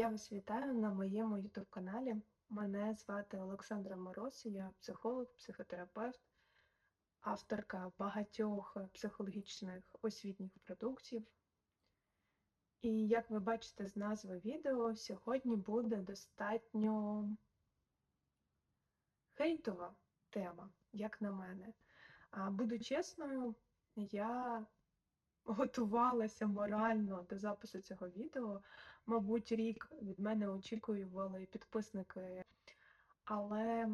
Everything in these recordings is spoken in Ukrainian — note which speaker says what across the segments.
Speaker 1: Я вас вітаю на моєму YouTube каналі. Мене звати Олександра Мороз, я психолог, психотерапевт, авторка багатьох психологічних освітніх продуктів. І як ви бачите з назви відео, сьогодні буде достатньо хейтова тема, як на мене. А буду чесною, я готувалася морально до запису цього відео. Мабуть, рік від мене очікували підписники, але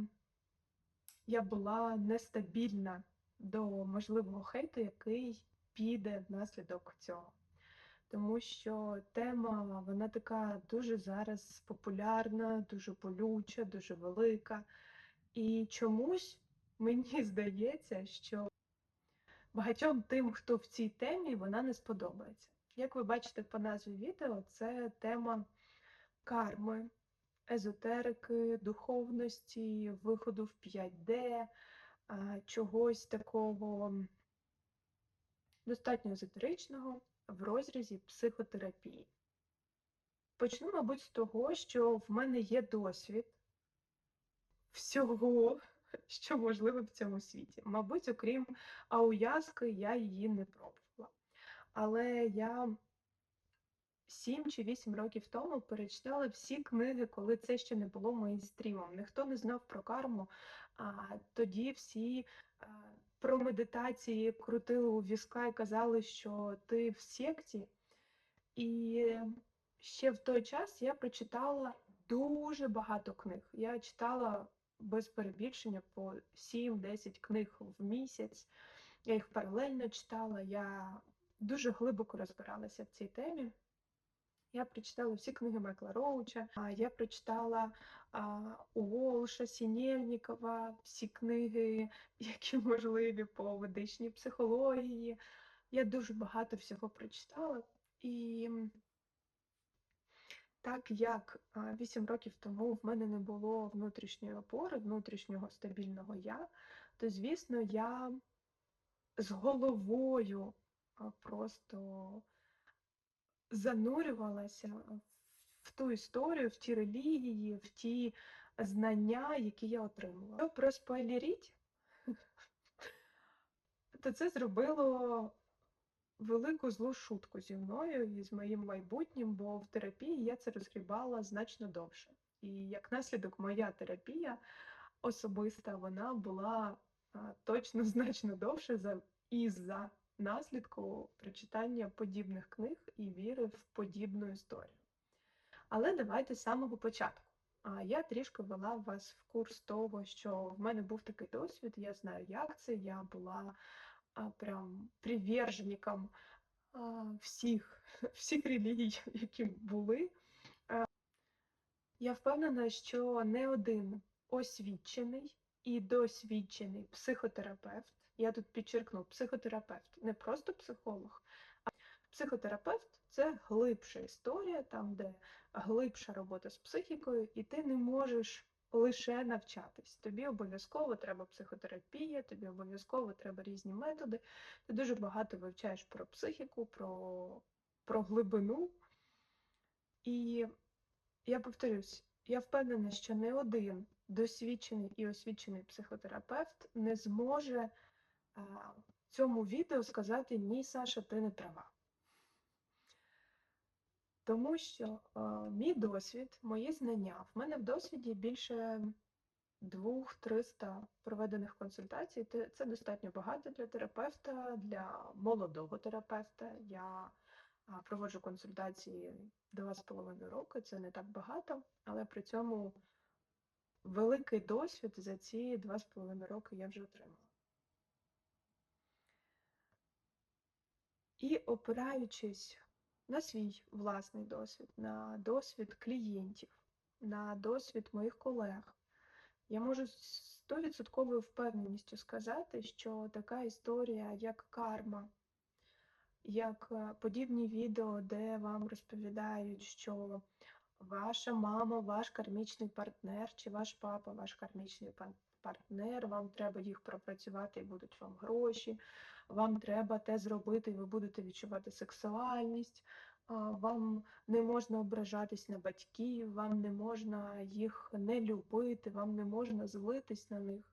Speaker 1: я була нестабільна до можливого хейту, який піде внаслідок цього. Тому що тема вона така дуже зараз популярна, дуже болюча, дуже велика. І чомусь мені здається, що багатьом тим, хто в цій темі, вона не сподобається. Як ви бачите по назві відео, це тема карми, езотерики, духовності, виходу в 5D, чогось такого достатньо езотеричного в розрізі психотерапії. Почну, мабуть, з того, що в мене є досвід всього, що можливо в цьому світі. Мабуть, окрім ауязки, я її не пробувала. Але я 7 чи 8 років тому перечитала всі книги, коли це ще не було мейнстрімом. Ніхто не знав про карму, а тоді всі а, про медитації крутили у візка і казали, що ти в секті. І ще в той час я прочитала дуже багато книг. Я читала без перебільшення по 7-10 книг в місяць. Я їх паралельно читала, я дуже глибоко розбиралася в цій темі. Я прочитала всі книги Майкла Роуча, я прочитала Уолша, Сінєльнікова, всі книги, які можливі по ведичній психології. Я дуже багато всього прочитала. І так як 8 років тому в мене не було внутрішньої опори, внутрішнього стабільного я, то, звісно, я з головою просто занурювалася в ту історію, в ті релігії, в ті знання, які я отримала. Щоб проспойлеріть, то це зробило велику злу шутку зі мною і з моїм майбутнім, бо в терапії я це розгрібала значно довше. І як наслідок, моя терапія особиста, вона була точно значно довше за із-за наслідку прочитання подібних книг і віри в подібну історію. Але давайте з самого початку. А я трішки вела вас в курс того, що в мене був такий досвід, я знаю, як це. Я була прям приверженником а, всіх, всіх релігій, які були. А, я впевнена, що не один освічений і досвідчений психотерапевт я тут підчеркну психотерапевт, не просто психолог, а психотерапевт це глибша історія, там, де глибша робота з психікою, і ти не можеш лише навчатись. Тобі обов'язково треба психотерапія, тобі обов'язково треба різні методи. Ти дуже багато вивчаєш про психіку, про, про глибину. І я повторюсь, я впевнена, що не один досвідчений і освічений психотерапевт не зможе цьому відео сказати ні, Саша, ти не права. Тому що е, мій досвід, мої знання, в мене в досвіді більше 2-300 проведених консультацій. Це достатньо багато для терапевта, для молодого терапевта. Я проводжу консультації 2,5 роки, це не так багато, але при цьому великий досвід за ці 2,5 роки я вже отримала. І опираючись на свій власний досвід, на досвід клієнтів, на досвід моїх колег, я можу з 100% впевненістю сказати, що така історія, як карма, як е, подібні відео, де вам розповідають, що ваша мама, ваш кармічний партнер, чи ваш папа, ваш кармічний партнер, вам треба їх пропрацювати і будуть вам гроші, вам треба те зробити, і ви будете відчувати сексуальність, вам не можна ображатись на батьків, вам не можна їх не любити, вам не можна злитись на них.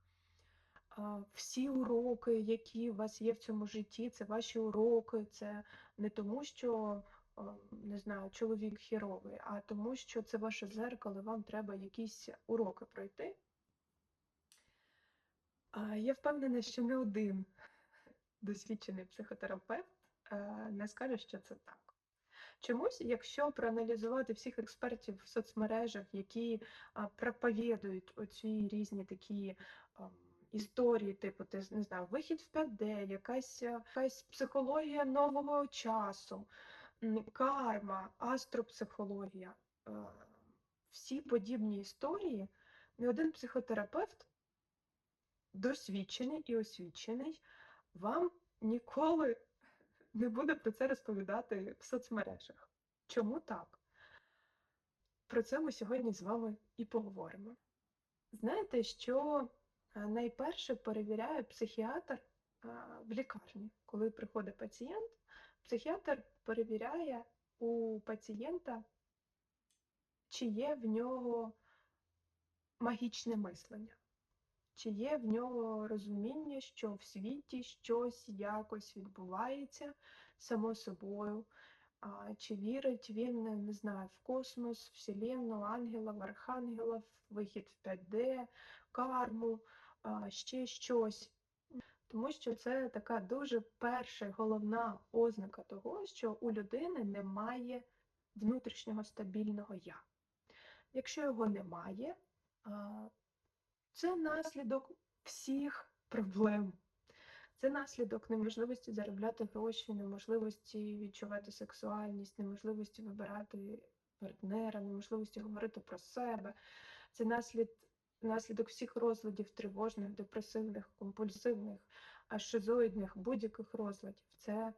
Speaker 1: Всі уроки, які у вас є в цьому житті, це ваші уроки, це не тому, що не знаю, чоловік хіровий, а тому, що це ваше зеркало, вам треба якісь уроки пройти. Я впевнена, що не один досвідчений психотерапевт е, не скаже, що це так. Чомусь, якщо проаналізувати всіх експертів в соцмережах, які проповідують оці різні такі історії, типу, ти не знаю, вихід в 5D, якась, якась психологія нового часу, карма, астропсихологія, е, всі подібні історії, не один психотерапевт досвідчений і освічений, вам ніколи не буде про це розповідати в соцмережах. Чому так? Про це ми сьогодні з вами і поговоримо. Знаєте, що е, найперше перевіряє психіатр е, в лікарні, коли приходить пацієнт, психіатр перевіряє у пацієнта, чи є в нього магічне мислення. Чи є в нього розуміння, що в світі щось якось відбувається само собою? Чи вірить він, не знаю, в космос, Вселенну, ангелів, архангелів, вихід в 5D, карму, ще щось? Тому що це така дуже перша головна ознака того, що у людини немає внутрішнього стабільного я. Якщо його немає, це наслідок всіх проблем. Це наслідок неможливості заробляти гроші, неможливості відчувати сексуальність, неможливості вибирати партнера, неможливості говорити про себе. Це наслід, наслідок всіх розладів тривожних, депресивних, компульсивних, шизоїдних, будь-яких розладів. Це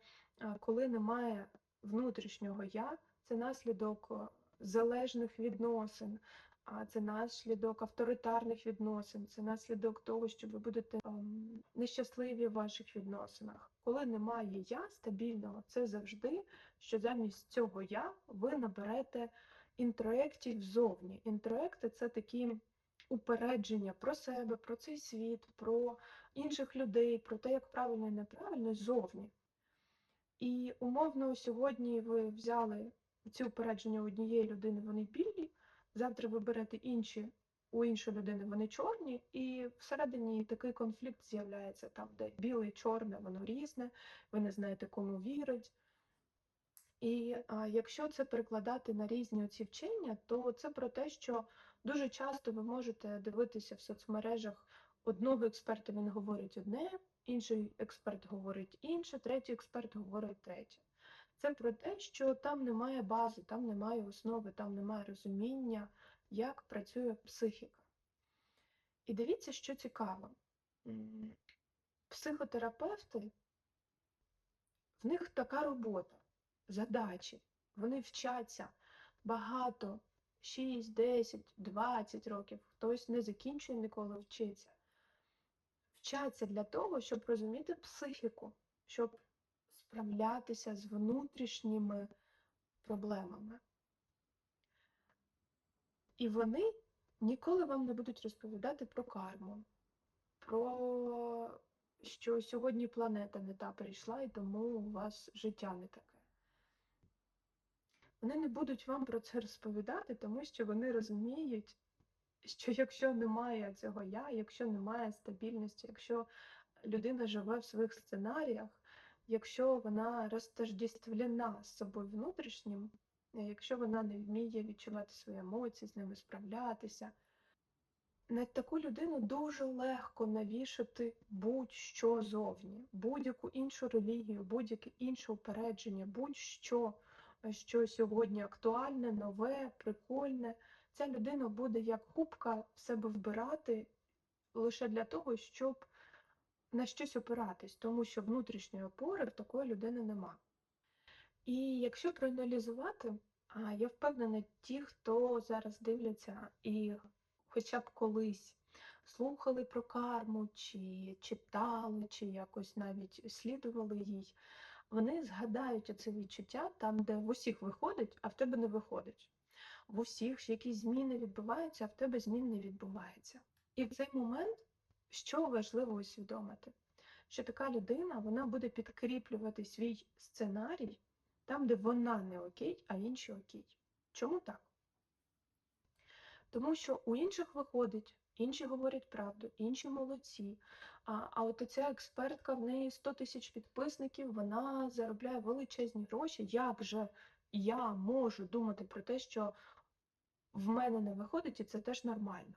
Speaker 1: коли немає внутрішнього я, це наслідок залежних відносин, а це наслідок авторитарних відносин, це наслідок того, що ви будете ем, нещасливі в ваших відносинах. Коли немає я стабільного, це завжди, що замість цього я ви наберете інтроєктів ззовні. Інтроекти це такі упередження про себе, про цей світ, про інших людей, про те, як правильно і неправильно ззовні. І умовно сьогодні ви взяли ці упередження однієї людини, вони білі. Завтра ви берете інші, у іншої людини вони чорні, і всередині такий конфлікт з'являється там, де біле чорне, воно різне, ви не знаєте, кому вірить. І а, якщо це перекладати на різні оці вчення, то це про те, що дуже часто ви можете дивитися в соцмережах одного експерта, він говорить одне, інший експерт говорить інше, третій експерт говорить третє. Це про те, що там немає бази, там немає основи, там немає розуміння, як працює психіка. І дивіться, що цікаво. Психотерапевти, в них така робота, задачі. Вони вчаться багато, 6, 10, 20 років, хтось не закінчує ніколи вчиться. Вчаться для того, щоб розуміти психіку, щоб справлятися з внутрішніми проблемами. І вони ніколи вам не будуть розповідати про карму, про що сьогодні планета не та прийшла, і тому у вас життя не таке. Вони не будуть вам про це розповідати, тому що вони розуміють, що якщо немає цього я, якщо немає стабільності, якщо людина живе в своїх сценаріях, якщо вона розтождествлена з собою внутрішнім, якщо вона не вміє відчувати свої емоції, з ними справлятися, на таку людину дуже легко навішати будь-що зовні, будь-яку іншу релігію, будь-яке інше упередження, будь-що, що сьогодні актуальне, нове, прикольне. Ця людина буде як губка в себе вбирати лише для того, щоб на щось опиратись, тому що внутрішньої опори в такої людини нема. І якщо проаналізувати, я впевнена, ті, хто зараз дивляться і хоча б колись слухали про карму, чи читали, чи якось навіть слідували їй, вони згадають оце відчуття там, де в усіх виходить, а в тебе не виходить. В усіх якісь зміни відбуваються, а в тебе змін не відбувається. І в цей момент, що важливо усвідомити, що така людина вона буде підкріплювати свій сценарій там, де вона не окей, а інші окей. Чому так? Тому що у інших виходить, інші говорять правду, інші молодці. А, а от ця експертка, в неї 100 тисяч підписників, вона заробляє величезні гроші. Як же я можу думати про те, що в мене не виходить, і це теж нормально?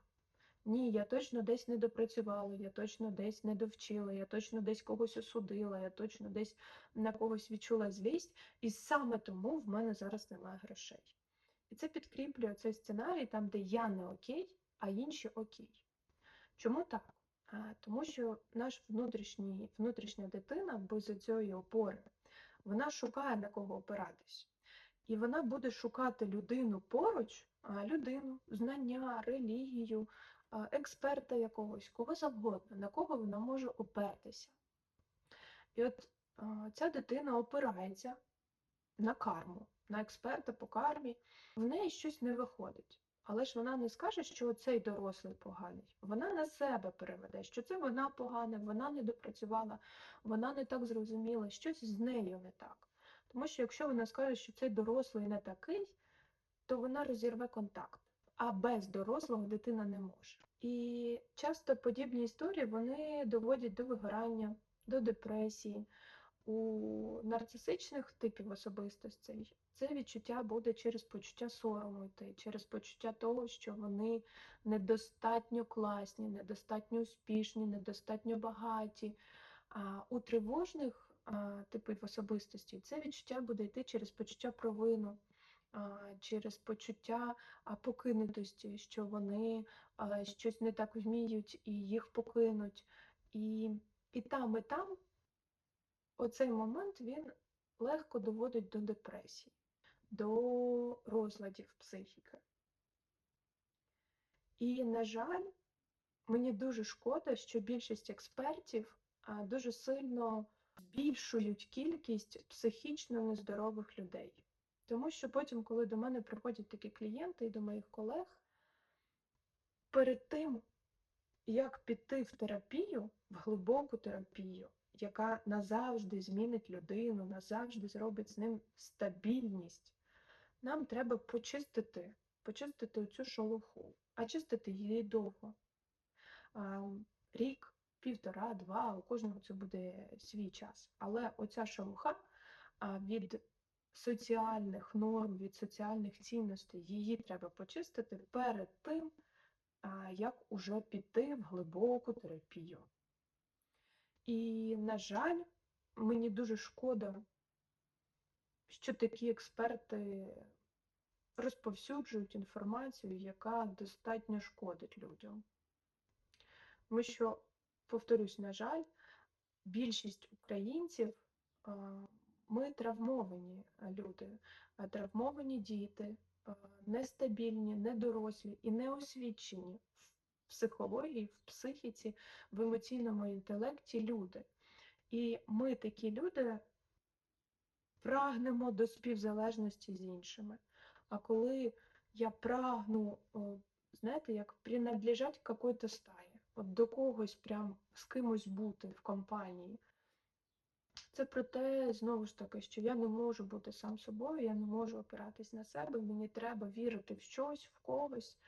Speaker 1: Ні, я точно десь не допрацювала, я точно десь не довчила, я точно десь когось осудила, я точно десь на когось відчула злість, і саме тому в мене зараз немає грошей. І це підкріплює цей сценарій там, де я не окей, а інші окей. Чому так? Тому що наш внутрішній, внутрішня дитина без цієї опори, вона шукає на кого опиратись. І вона буде шукати людину поруч, а, людину, знання, релігію, експерта якогось, кого завгодно, на кого вона може опертися. І от ця дитина опирається на карму, на експерта по кармі, в неї щось не виходить. Але ж вона не скаже, що цей дорослий поганий. Вона на себе переведе, що це вона погана, вона не допрацювала, вона не так зрозуміла, щось з нею не так. Тому що якщо вона скаже, що цей дорослий не такий, то вона розірве контакт. А без дорослого дитина не може. І часто подібні історії вони доводять до вигорання, до депресії. У нарцисичних типів особистостей це відчуття буде через почуття сорому йти, через почуття того, що вони недостатньо класні, недостатньо успішні, недостатньо багаті. А у тривожних а, типів особистості це відчуття буде йти через почуття провину, через почуття покинутості, що вони щось не так вміють і їх покинуть. І, і там, і там оцей момент він легко доводить до депресії, до розладів психіки. І, на жаль, мені дуже шкода, що більшість експертів дуже сильно збільшують кількість психічно нездорових людей. Тому що потім, коли до мене приходять такі клієнти і до моїх колег, перед тим, як піти в терапію, в глибоку терапію, яка назавжди змінить людину, назавжди зробить з ним стабільність, нам треба почистити, почистити цю шолоху, а чистити її довго. Рік, півтора, два, у кожного це буде свій час. Але оця шелуха а, від соціальних норм, від соціальних цінностей, її треба почистити перед тим, як уже піти в глибоку терапію. І, на жаль, мені дуже шкода, що такі експерти розповсюджують інформацію, яка достатньо шкодить людям. Тому що, повторюсь, на жаль, більшість українців ми травмовані люди, травмовані діти, нестабільні, недорослі і неосвічені в психології, в психіці, в емоційному інтелекті люди. І ми, такі люди, прагнемо до співзалежності з іншими. А коли я прагну, знаєте, як принадлежать какой-то стаї, от до когось прям з кимось бути в компанії. Це про те, знову ж таки, що я не можу бути сам собою, я не можу опиратись на себе, мені треба вірити в щось, в когось,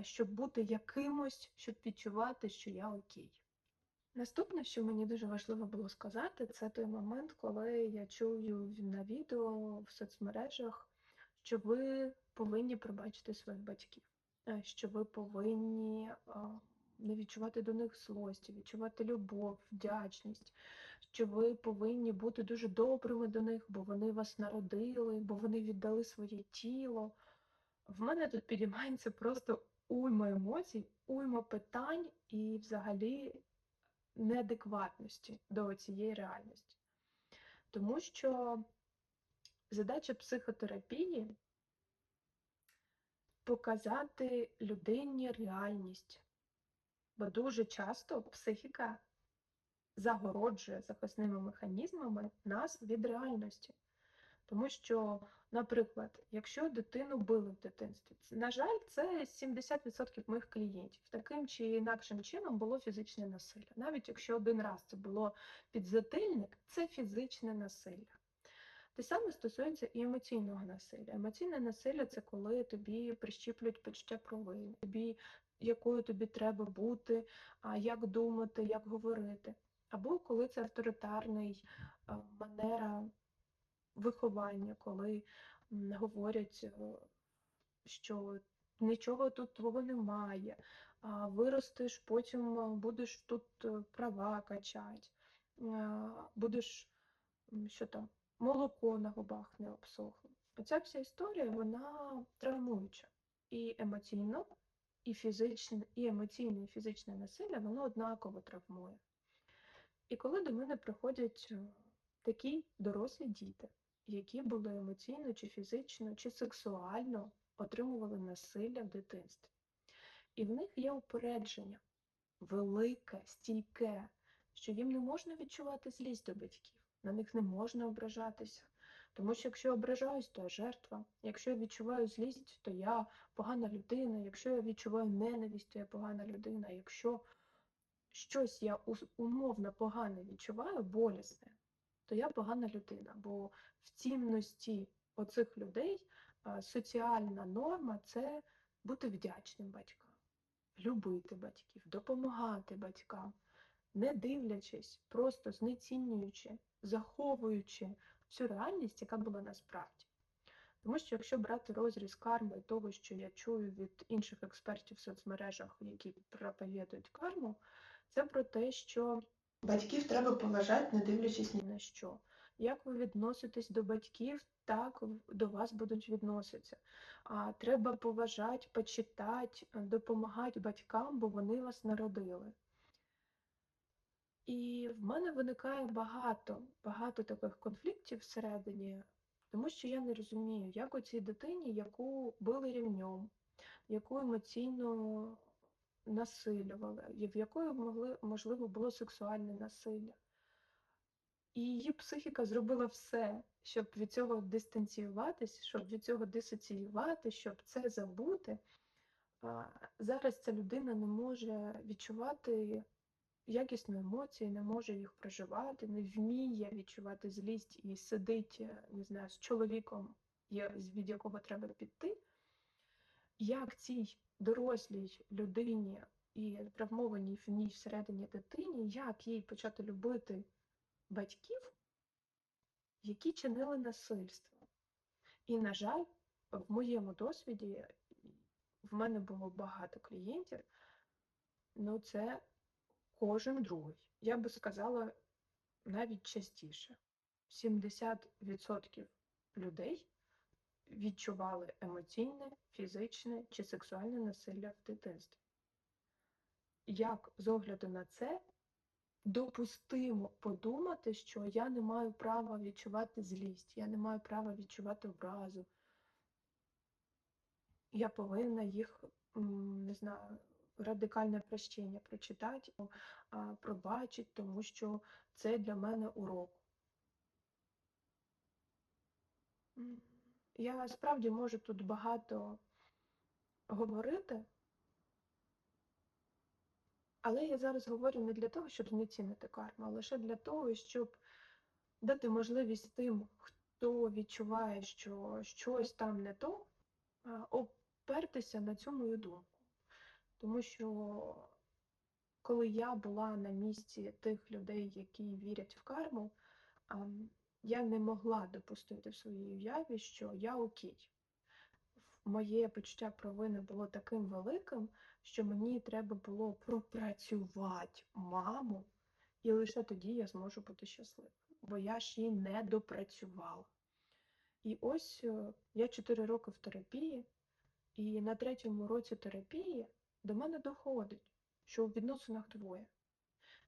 Speaker 1: щоб бути якимось, щоб відчувати, що я окей. Наступне, що мені дуже важливо було сказати, це той момент, коли я чую на відео в соцмережах, що ви повинні пробачити своїх батьків, е, що ви повинні не відчувати до них злості, відчувати любов, вдячність, що ви повинні бути дуже добрими до них, бо вони вас народили, бо вони віддали своє тіло. В мене тут підіймається просто уйма емоцій, уйма питань і взагалі неадекватності до цієї реальності. Тому що задача психотерапії показати людині реальність. Бо дуже часто психіка загороджує захисними механізмами нас від реальності. Тому що, наприклад, якщо дитину били в дитинстві, на жаль, це 70% моїх клієнтів. Таким чи інакшим чином було фізичне насилля. Навіть якщо один раз це було підзатильник, це фізичне насилля. Те саме стосується і емоційного насилля. Емоційне насилля це коли тобі прищіплюють почуття провини, тобі, якою тобі треба бути, як думати, як говорити. Або коли це авторитарний манера виховання, коли говорять, е, що нічого тут твого немає, виростеш, потім е, будеш тут е, права качати, будеш що там, молоко на губах не обсохло. Оця вся історія, вона травмуюча. І емоційно, і фізичне, і емоційне, і фізичне насилля, воно однаково травмує. І коли до мене приходять е, такі дорослі діти, які були емоційно, чи фізично, чи сексуально отримували насилля в дитинстві, і в них є упередження велике, стійке, що їм не можна відчувати злість до батьків, на них не можна ображатися. Тому що якщо я ображаюсь, то я жертва. Якщо я відчуваю злість, то я погана людина. Якщо я відчуваю ненависть, то я погана людина. Якщо щось я умовно погане відчуваю, болісне, то я погана людина. Бо в цінності оцих людей соціальна норма це бути вдячним батькам, любити батьків, допомагати батькам, не дивлячись, просто знецінюючи, заховуючи всю реальність, яка була насправді. Тому що якщо брати розріз карми того, що я чую від інших експертів в соцмережах, які проповідують карму, це про те, що батьків треба поважати, не дивлячись ні на що. Як ви відноситесь до батьків, так до вас будуть відноситися. А треба поважати, почитати, допомагати батькам, бо вони вас народили. І в мене виникає багато, багато таких конфліктів всередині, тому що я не розумію, як у цій дитині, яку били рівнем, яку емоційно насилювали, в якої могли, можливо було сексуальне насилля. І її психіка зробила все, щоб від цього дистанціюватись, щоб від цього дисоціювати, щоб це забути. Зараз ця людина не може відчувати якісні емоції, не може їх проживати, не вміє відчувати злість і сидить, е, не знаю, з чоловіком, від якого треба піти. Як цій дорослій людині і травмованій ній всередині дитині, як їй почати любити батьків, які чинили насильство? І, на жаль, в моєму досвіді в мене було багато клієнтів, ну це кожен другий. Я би сказала навіть частіше. 70% людей відчували емоційне, фізичне чи сексуальне насилля в дитинстві. Як з огляду на це допустимо подумати, що я не маю права відчувати злість, я не маю права відчувати образу. Я повинна їх, не знаю, радикальне прощення прочитати, пробачити, тому що це для мене урок. Я справді можу тут багато говорити, але я зараз говорю не для того, щоб знецінити карму, а лише для того, щоб дати можливість тим, хто відчуває, що щось там не то, опертися на цю мою думку. Тому що коли я була на місці тих людей, які вірять в карму, я не могла допустити в своїй уяві, що я окей. Моє почуття провини було таким великим, що мені треба було пропрацювати маму, і лише тоді я зможу бути щасливою, бо я ж її не допрацювала. І ось е, я 4 роки в терапії, і на третьому році терапії до мене доходить, що у відносинах двоє.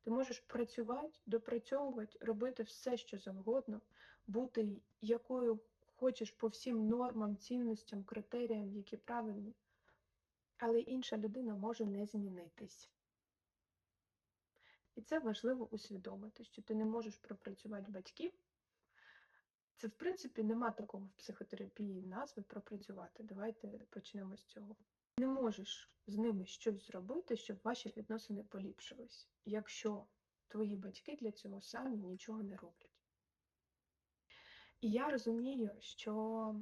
Speaker 1: Ти можеш працювати, допрацьовувати, робити все, що завгодно, бути якою хочеш по всім нормам, цінностям, критеріям, які правильні, але інша людина може не змінитись. І це важливо усвідомити, що ти не можеш пропрацювати батьків. Це, в принципі, нема такого в психотерапії назви пропрацювати. Давайте почнемо з цього. Не можеш з ними щось зробити, щоб ваші відносини поліпшились, якщо твої батьки для цього самі нічого не роблять. І я розумію, що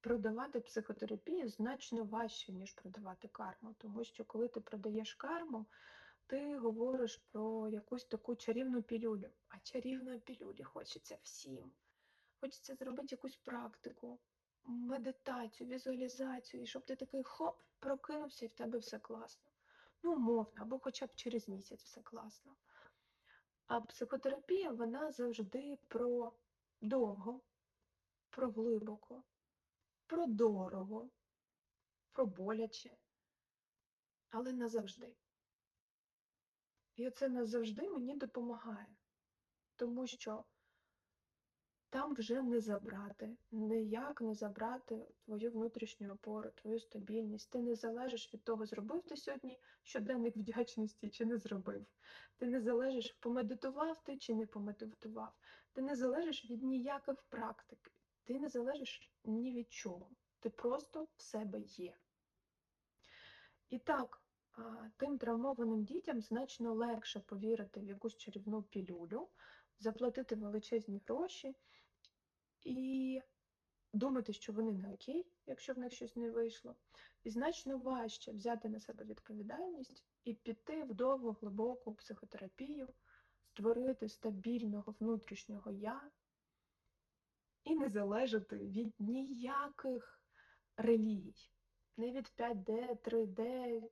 Speaker 1: продавати психотерапію значно важче, ніж продавати карму. Тому що коли ти продаєш карму, ти говориш про якусь таку чарівну пілюлю. А чарівної пілюлі хочеться всім. Хочеться зробити якусь практику, медитацію, візуалізацію, і щоб ти такий хоп, прокинувся і в тебе все класно. Ну, умовно, або хоча б через місяць все класно. А психотерапія, вона завжди про довго, про глибоко, про дорого, про боляче, але назавжди. І оце назавжди мені допомагає, тому що там вже не забрати, ніяк не забрати твою внутрішню опору, твою стабільність. Ти не залежиш від того, зробив ти сьогодні щоденник вдячності чи не зробив. Ти не залежиш, помедитував ти чи не помедитував. Ти не залежиш від ніяких практик, ти не залежиш ні від чого. Ти просто в себе є. І так, тим травмованим дітям значно легше повірити в якусь чарівну пілюлю, заплатити величезні гроші і думати, що вони не окей, якщо в них щось не вийшло. І значно важче взяти на себе відповідальність і піти в довгу, глибоку психотерапію, створити стабільного внутрішнього я і не залежати від ніяких релігій. Не від 5D, 3D,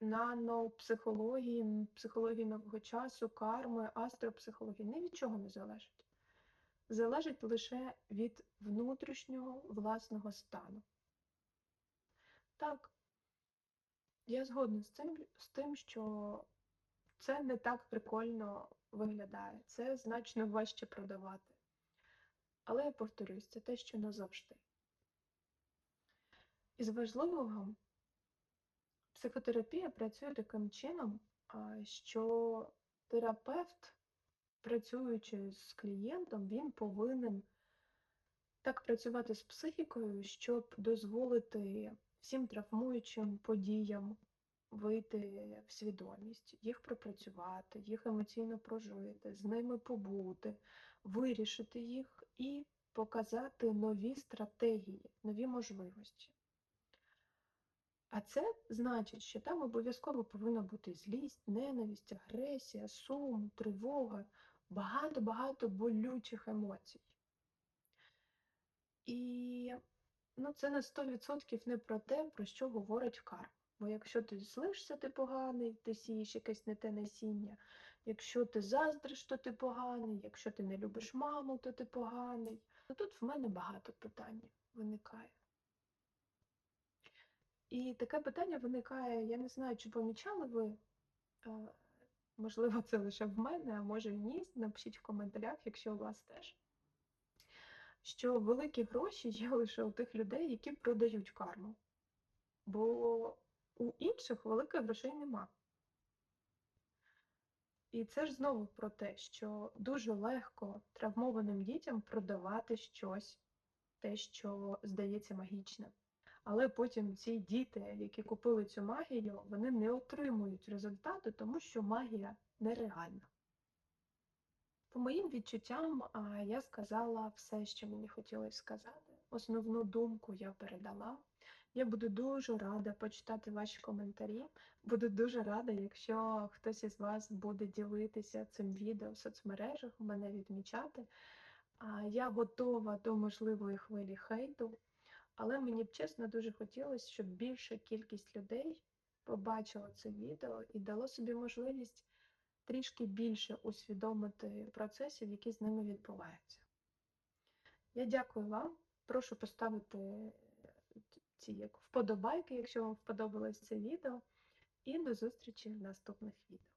Speaker 1: нанопсихології, психології нового часу, карми, астропсихології. Ні від чого не залежить. Залежить лише від внутрішнього власного стану. Так, я згодна з тим, з тим, що це не так прикольно виглядає, це значно важче продавати. Але я повторюсь, це те, що назавжди. Із важливого психотерапія працює таким чином, що терапевт, працюючи з клієнтом, він повинен так працювати з психікою, щоб дозволити всім травмуючим подіям вийти в свідомість, їх пропрацювати, їх емоційно прожити, з ними побути, вирішити їх і показати нові стратегії, нові можливості. А це значить, що там обов'язково повинна бути злість, ненависть, агресія, сум, тривога, багато-багато болючих емоцій. І ну, це на 100% не про те, про що говорить карма. Бо якщо ти злишся, ти поганий, ти сієш якесь не те насіння. Якщо ти заздриш, то ти поганий, якщо ти не любиш маму, то ти поганий. Ну, Тут в мене багато питань виникає. І таке питання виникає, я не знаю, чи помічали ви, можливо, це лише в мене, а може і ні. Напишіть в коментарях, якщо у вас теж. Що великі гроші є лише у тих людей, які продають карму. Бо у інших великих грошей нема. І це ж знову про те, що дуже легко травмованим дітям продавати щось, те, що здається магічним. Але потім ці діти, які купили цю магію, вони не отримують результату, тому що магія нереальна. По моїм відчуттям, я сказала все, що мені хотілося сказати. Основну думку я передала. Я буду дуже рада почитати ваші коментарі. Буду дуже рада, якщо хтось із вас буде ділитися цим відео в соцмережах, мене відмічати. Я готова до можливої хвилі хейту. Але мені б чесно дуже хотілося, щоб більша кількість людей побачила це відео і дало собі можливість трішки більше усвідомити процесів, які з ними відбуваються. Я дякую вам. Прошу поставити ці як вподобайки, якщо вам сподобалось це відео. І до зустрічі в наступних відео.